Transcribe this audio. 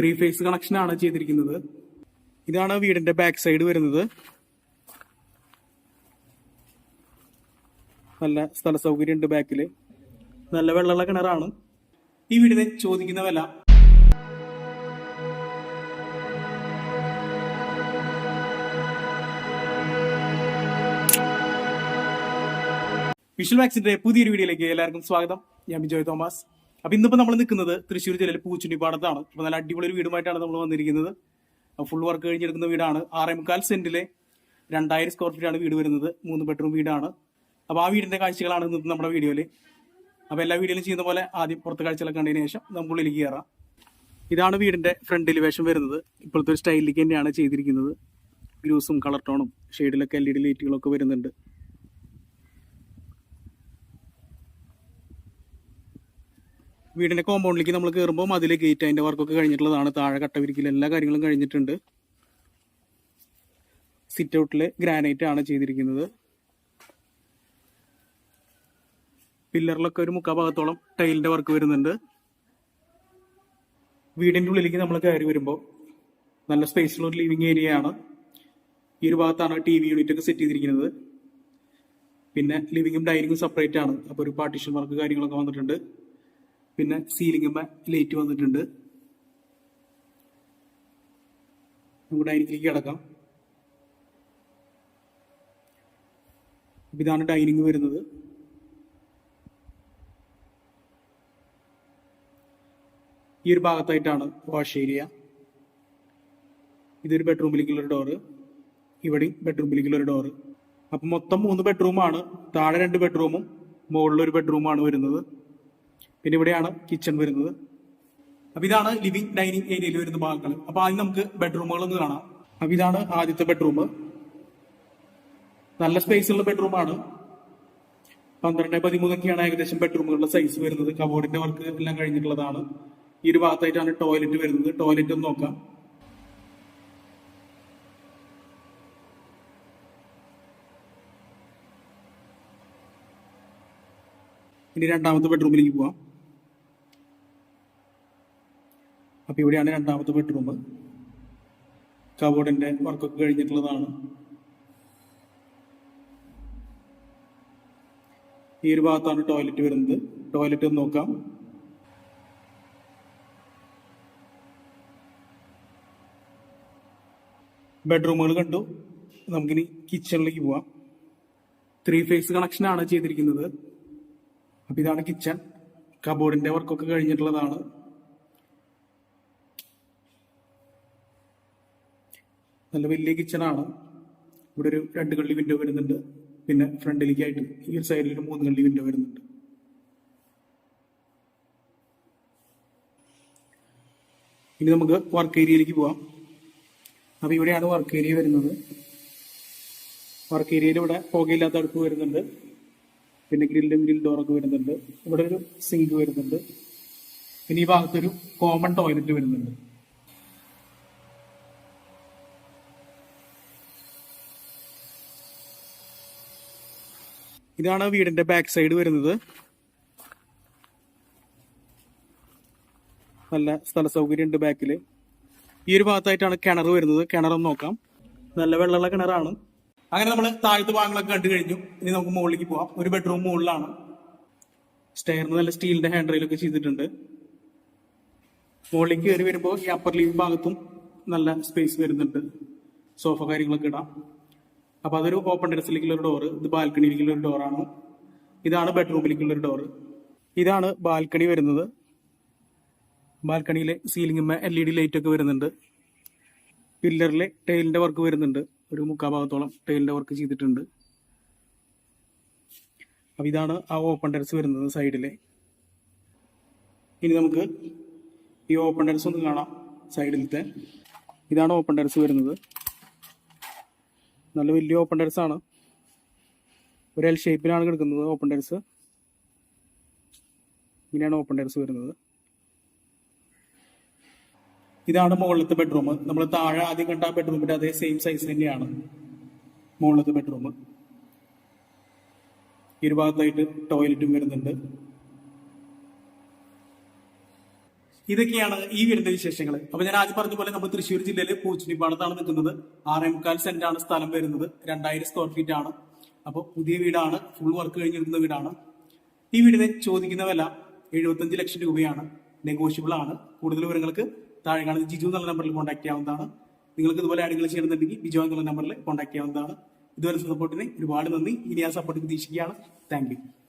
Three phase connection ആണ് ചെയ്തിരിക്കുന്നത്. ഇതാണ് വീടിന്റെ ബാക്ക് സൈഡ് വരുന്നത്. നല്ല സ്ഥല സൗകര്യം ഉണ്ട് ബാക്കിൽ നല്ല വെള്ളമുള്ള കിണറാണ്. ഈ വീടിന് ചോദിക്കുന്ന വില? വിഷ്വൽ മാക്സിന്റെ പുതിയൊരു വീഡിയോയിലേക്ക് എല്ലാവർക്കും സ്വാഗതം. ഞാൻ ബിജോയ് തോമസ്. അപ്പൊ ഇന്നിപ്പോ നമ്മൾ നിൽക്കുന്നത് തൃശ്ശൂർ ജില്ലയിൽ പൂച്ചുണ്ടി പാടത്താണ്. അപ്പൊ നല്ല അടിപൊളി ഒരു വീടുമായിട്ടാണ് നമ്മൾ വന്നിരിക്കുന്നത്. ഫുൾ വർക്ക് കഴിഞ്ഞെടുക്കുന്ന വീടാണ്. ആറേ മുക്കാൽ സെന്റിലെ രണ്ടായിരം സ്ക്വയർ ഫീറ്റ് ആണ് വീട് വരുന്നത്. മൂന്ന് ബെഡ്റൂം വീടാണ്. അപ്പൊ ആ വീടിന്റെ കാഴ്ചകളാണ് ഇന്നത്തെ നമ്മുടെ വീഡിയോയിൽ അപ്പൊ എല്ലാ വീഡിയോയിലും ചെയ്യുന്ന പോലെ ആദ്യം പുറത്തെ കാഴ്ചകളൊക്കെ കണ്ടതിന് ശേഷം നമ്മളിലേക്ക് കയറാം. ഇതാണ് വീടിന്റെ ഫ്രണ്ട് എലിവേഷൻ വരുന്നത്. ഇപ്പോഴത്തെ ഒരു സ്റ്റൈലിലേക്ക് തന്നെയാണ് ചെയ്തിരിക്കുന്നത്. ഗ്രൂസും കളർ ടോണും ഷെയ്ഡിലൊക്കെ എൽ ഇ ഡി ലൈറ്റുകളൊക്കെ വരുന്നുണ്ട്. വീടിന്റെ കോമ്പൗണ്ടിലേക്ക് നമ്മൾ കയറുമ്പോൾ അതിലെ ഗേറ്റ് അതിന്റെ വർക്കൊക്കെ കഴിഞ്ഞിട്ടുള്ളതാണ്. താഴെ കട്ടവിരിക്കൽ എല്ലാ കാര്യങ്ങളും കഴിഞ്ഞിട്ടുണ്ട്. സിറ്റ് ഔട്ടിൽ ഗ്രാനൈറ്റ് ആണ് ചെയ്തിരിക്കുന്നത്. പില്ലറിലൊക്കെ ഒരു മുക്കാ ഭാഗത്തോളം ടൈലിന്റെ വർക്ക് വരുന്നുണ്ട്. വീടിന്റെ ഉള്ളിലേക്ക് നമ്മൾ കയറി വരുമ്പോൾ നല്ല സ്പേസുള്ള ഒരു ലിവിങ് ഏരിയ ആണ്. ഈ ഒരു ഭാഗത്താണ് ടി വി യൂണിറ്റ് ഒക്കെ സെറ്റ് ചെയ്തിരിക്കുന്നത്. പിന്നെ ലിവിങ്ങും ഡൈനിങ്ങും സെപ്പറേറ്റ് ആണ്. അപ്പോൾ ഒരു പാർട്ടീഷൻ വർക്ക് കാര്യങ്ങളൊക്കെ വന്നിട്ടുണ്ട്. പിന്നെ സീലിംഗ് ലൈറ്റ് വന്നിട്ടുണ്ട്. നമുക്ക് ഡൈനിങ്ങിലേക്ക് കിടക്കാം. ഇതാണ് ഡൈനിങ് വരുന്നത്. ഈ ഒരു ഭാഗത്തായിട്ടാണ് വാഷ് ഏരിയ ഇതൊരു ബെഡ്റൂമിലേക്കുള്ള ഒരു ഡോറ് ഇവിടെയും ബെഡ്റൂമിലേക്കുള്ള ഒരു ഡോറ് അപ്പൊ മൊത്തം മൂന്ന് ബെഡ്റൂമാണ് താഴെ രണ്ട് ബെഡ്റൂമും മുകളിലൊരു ബെഡ്റൂമാണ് വരുന്നത്. പിന്നെ ഇവിടെയാണ് കിച്ചൺ വരുന്നത്. അപ്പൊ ഇതാണ് ലിവിംഗ് ഡൈനിങ് ഏരിയയിൽ വരുന്ന ഭാഗങ്ങൾ അപ്പൊ ആദ്യം നമുക്ക് ബെഡ്റൂമുകൾ ഒന്ന് കാണാം. അപ്പൊ ഇതാണ് ആദ്യത്തെ ബെഡ്റൂം നല്ല സ്പേസ് ഉള്ള ബെഡ്റൂമാണ് പന്ത്രണ്ട് പതിമൂന്നൊക്കെയാണ് ഏകദേശം ബെഡ്റൂമുകളുടെ സൈസ് വരുന്നത്. കബോർഡിന്റെ വർക്ക് എല്ലാം കഴിഞ്ഞിട്ടുള്ളതാണ്. ഈ ഒരു ഭാഗത്തായിട്ടാണ് ടോയ്ലറ്റ് വരുന്നത്. ടോയ്ലറ്റ് ഒന്ന് നോക്കാം. ഇനി രണ്ടാമത്തെ ബെഡ്റൂമിലേക്ക് പോവാം. അപ്പൊ ഇവിടെയാണ് രണ്ടാമത്തെ ബെഡ്റൂം കബോർഡിന്റെ വർക്കൊക്കെ കഴിഞ്ഞിട്ടുള്ളതാണ്. ഈ ഒരു ഭാഗത്താണ് ടോയ്ലറ്റ് വരുന്നത്. ടോയ്ലറ്റ് ഒന്ന് നോക്കാം. ബെഡ്റൂമുകൾ കണ്ടു. നമുക്കിനി കിച്ചണിലേക്ക് പോവാം. ത്രീ ഫേസ് കണക്ഷൻ ആണ് ചെയ്തിരിക്കുന്നത്. അപ്പൊ ഇതാണ് കിച്ചൺ കബോർഡിന്റെ വർക്കൊക്കെ കഴിഞ്ഞിട്ടുള്ളതാണ്. നല്ല വലിയ കിച്ചണാണ്. ഇവിടെ ഒരു രണ്ട് കള്ളി വിൻഡോ വരുന്നുണ്ട്. പിന്നെ ഫ്രണ്ടിലേക്കായിട്ട് ഈ ഒരു സൈഡിൽ ഒരു മൂന്ന് കള്ളി വിൻഡോ വരുന്നുണ്ട്. ഇനി നമുക്ക് വർക്ക് ഏരിയയിലേക്ക് പോവാം. അപ്പൊ ഇവിടെയാണ് വർക്ക് ഏരിയ വരുന്നത്. വർക്ക് ഏരിയയിൽ ഇവിടെ പുകയില്ലാത്ത അടുപ്പ് വരുന്നുണ്ട്. പിന്നെ ഗ്രില്ലും ഗ്രിൽ ഡോറൊക്കെ വരുന്നുണ്ട്. ഇവിടെ ഒരു സിങ്ക് വരുന്നുണ്ട്. പിന്നെ ഈ ഭാഗത്തൊരു കോമൺ ടോയ്ലറ്റ് വരുന്നുണ്ട്. ഇതാണ് വീടിന്റെ ബാക്ക് സൈഡ് വരുന്നത്. നല്ല സ്ഥല സൗകര്യം ഉണ്ട് ഈ ഒരു ഭാഗത്തായിട്ടാണ് കിണർ വരുന്നത്. കിണറൊന്ന് നോക്കാം. നല്ല വെള്ളമുള്ള കിണറാണ്. അങ്ങനെ നമ്മൾ താഴത്തെ ഭാഗങ്ങളൊക്കെ കണ്ടു കഴിഞ്ഞു. ഇനി നമുക്ക് മുകളിലേക്ക് പോവാം. ഒരു ബെഡ്റൂം മുകളിലാണ്. സ്റ്റെയറിന് നല്ല സ്റ്റീലിന്റെ ഹാൻഡ് റെയിലൊക്കെ ചെയ്തിട്ടുണ്ട്. മുകളിലേക്ക് കയറി വരുമ്പോൾ ഈ അപ്പർ ലീവ് ഭാഗത്തും നല്ല സ്പേസ് വരുന്നുണ്ട്. സോഫ കാര്യങ്ങളൊക്കെ ഇടാം. അപ്പൊ അതൊരു ഓപ്പൺ ടെറസിലേക്കുള്ള ഒരു ഡോറ് ഇത് ബാൽക്കണിയിലേക്കുള്ള ഒരു ഡോറാണ് ഇതാണ് ബെഡ്റൂമിലേക്കുള്ള ഒരു ഡോറ് ഇതാണ് ബാൽക്കണി വരുന്നത്. ബാൽക്കണിയിലെ ceiling L E D light ഒക്കെ വരുന്നുണ്ട്. പില്ലറിലെ ടൈലിന്റെ വർക്ക് വരുന്നുണ്ട്. ഒരു മുക്കാൽ ഭാഗത്തോളം ടൈലിന്റെ വർക്ക് ചെയ്തിട്ടുണ്ട്. അപ്പൊ ഇതാണ് ആ ഓപ്പൺ ടെറസ് വരുന്നത് സൈഡിലെ. ഇനി നമുക്ക് ഈ ഓപ്പൺ ടെറസ് ഒന്ന് കാണാം സൈഡിലത്തെ. ഇതാണ് ഓപ്പൺ ടെറസ് വരുന്നത്. നല്ല വലിയ ഓപ്പൺ ടെറസ് ആണ്. ഒരു എൽ ഷേപ്പിലാണ് കിടക്കുന്നത് ഓപ്പൺ ടെറസ് ഇങ്ങനെയാണ് ഓപ്പൺ ടെറസ് വരുന്നത്. ഇതാണ് മുകളിലത്തെ ബെഡ്റൂം നമ്മൾ താഴെ ആദ്യം കണ്ട ബെഡ്റൂമിന്റെ അതേ സെയിം സൈസ് തന്നെയാണ് മുകളിലത്തെ ബെഡ്റൂം ഇരുഭാഗത്തായിട്ട് ടോയ്ലറ്റും വരുന്നുണ്ട്. ഇതൊക്കെയാണ് ഈ വരുന്ന വിശേഷങ്ങൾ. അപ്പൊ ഞാൻ ആദ്യം പറഞ്ഞ പോലെ നമ്മൾ തൃശ്ശൂർ ജില്ലയിലെ പൂച്ചുനിപ്പാടത്താണ് നിൽക്കുന്നത്. ആറേ മുക്കാൽ സെന്റ് ആണ് സ്ഥലം വരുന്നത്. രണ്ടായിരം സ്ക്വയർ ഫീറ്റ് ആണ്. അപ്പോൾ പുതിയ വീടാണ്. ഫുൾ വർക്ക് കഴിഞ്ഞിരുന്ന വീടാണ്. ഈ വീടിനെ ചോദിക്കുന്ന വില എഴുപത്തഞ്ച് ലക്ഷം രൂപയാണ്. നെഗോഷ്യബിൾ ആണ്. കൂടുതൽ വിവരങ്ങൾക്ക് താഴെ കാണുന്ന ജിജു എന്നുള്ള നമ്പറിൽ കോൺടാക്ട് ചെയ്യാവുന്നതാണ്. നിങ്ങൾക്ക് ഇതുപോലെ ആരെങ്കിലും ചെയ്യണമെന്നുണ്ടെങ്കിൽ ബിജു എന്നുള്ള നമ്പറിൽ കോൺടാക്ട് ചെയ്യാവുന്നതാണ്. ഇതുവരെ സപ്പോർട്ടിന് ഒരുപാട് നന്ദി. ഇനി ആ സപ്പോർട്ട് പ്രതീക്ഷിക്കുകയാണ്. താങ്ക്